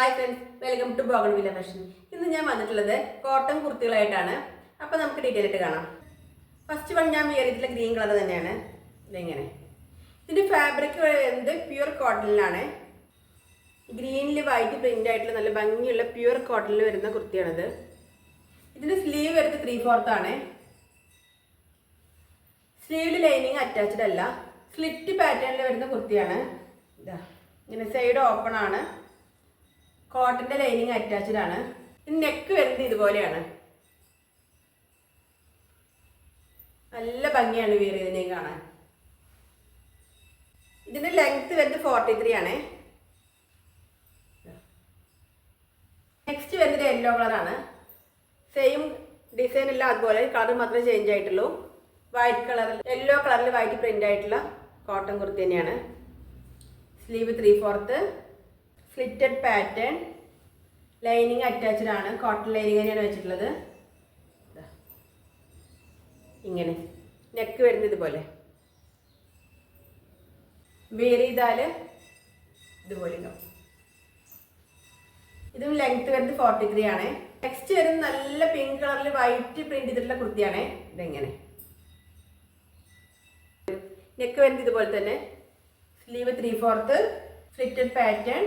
Hi friends welcome to bougainvillea fashion ഇന്ന് ഞാൻ വന്നിട്ടുള്ളത് കോട്ടൺ കുർത്തികളായിട്ടാണ്. അപ്പോൾ നമുക്ക് ഡീറ്റെയിൽ ആയിട്ട് കാണാം. ഫസ്റ്റ് വൺ ഞാൻ വിയർ ചെയ്തിട്ടുള്ള ഗ്രീൻ കളർ തന്നെയാണ്. ഇതെങ്ങനെ ഇതിന്റെ ഫാബ്രിക് വരുന്നത് പ്യുവർ കോട്ടണിലാണ് ഗ്രീനിൽ വൈറ്റ് പ്രിന്റ് ആയിട്ടുള്ള നല്ല ഭംഗിയുള്ള പ്യുവർ കോട്ടണിൽ വരുന്ന കുർത്തിയാണിത്. ഇതിന്റെ സ്ലീവ് വരുന്നത് ത്രീ ഫോർത്ത് ആണ് സ്ലീവിൽ ലൈനിങ് അറ്റാച്ച്ഡ് അല്ല. സ്ലിറ്റ് പാറ്റേണിൽ വരുന്ന കുർത്തിയാണ്. ഇതാ ഇങ്ങനെ സൈഡ് ഓപ്പൺ ആണ്. കോട്ടന്റെ ലൈനിങ് അറ്റാച്ച്ഡ് ആണ്. നെക്ക് വരുന്നത് ഇതുപോലെയാണ്. നല്ല ഭംഗിയാണ് വിയർ കാണാൻ. ഇതിന്റെ ലെങ്ത് വരുന്നത് ഫോർട്ടി ത്രീ ആണ്. നെക്സ്റ്റ് വരുന്നത് യെല്ലോ കളറാണ് സെയിം ഡിസൈൻ എല്ലാം അതുപോലെ കളർ മാത്രമേ ചേഞ്ച് ആയിട്ടുള്ളൂ. വൈറ്റ് കളറിൽ യെല്ലോ കളറിൽ വൈറ്റ് പ്രിന്റ് ആയിട്ടുള്ള കോട്ടൺ കുർത്തി തന്നെയാണ്. Sleeve three fourth slitted pattern lining attached ആണ്. കോട്ടൺ ലൈനിങ് തന്നെയാണ് വെച്ചിട്ടുള്ളത്. ഇങ്ങനെ. നെക്ക് വരുന്ന ഇതുപോലെ. വേർ ചെയ്താൽ ഇതുപോലെ ഉണ്ടാവും. ഇതും ലെങ്ത് വരുന്നത് ഫോർട്ടി ത്രീ ആണ്. നെക്സ്റ്റ് വരുന്നത് നല്ല പിങ്ക് കളറിൽ വൈറ്റ് പ്രിന്റ് ചെയ്തിട്ടുള്ള കുർത്തിയാണ്. ഇതെങ്ങനെ? നെക്ക് വരുന്നത് ഇതുപോലെ തന്നെ. Sleeve three fourth slitted pattern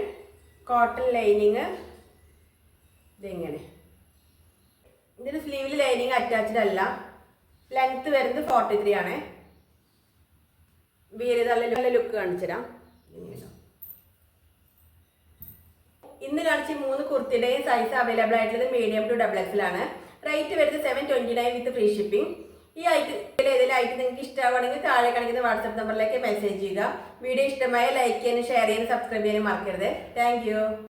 cotton lining ഇതെങ്ങനെ? ഇതിന് സ്ലീവിൽ ലൈനിങ് അറ്റാച്ച്ഡ് അല്ല. ലെങ്ത് വരുന്നത് ഫോർട്ടി ത്രീ ആണേ. വീര് നല്ല ലുക്ക് കാണിച്ചു തരാം. ഇന്ന് കാണിച്ച മൂന്ന് കുർത്തിയുടെയും സൈസ് അവൈലബിൾ ആയിട്ടുള്ളത് മീഡിയം ടു ഡബിൾ എക്സിലാണ് റേറ്റ് വരുന്നത് seven twenty nine with free shipping ഈ ഐറ്റം ഏതെങ്കിലും ഐറ്റം നിങ്ങൾക്ക് ഇഷ്ടമാണെങ്കിൽ താഴെ കാണിക്കുന്ന വാട്സപ്പ് നമ്പറിലേക്ക് മെസ്സേജ് ചെയ്യുക. വീഡിയോ ഇഷ്ടമായ ലൈക്ക് ചെയ്യാനും ഷെയർ ചെയ്യാനും സബ്സ്ക്രൈബ് ചെയ്യാനും മറക്കരുത്. താങ്ക്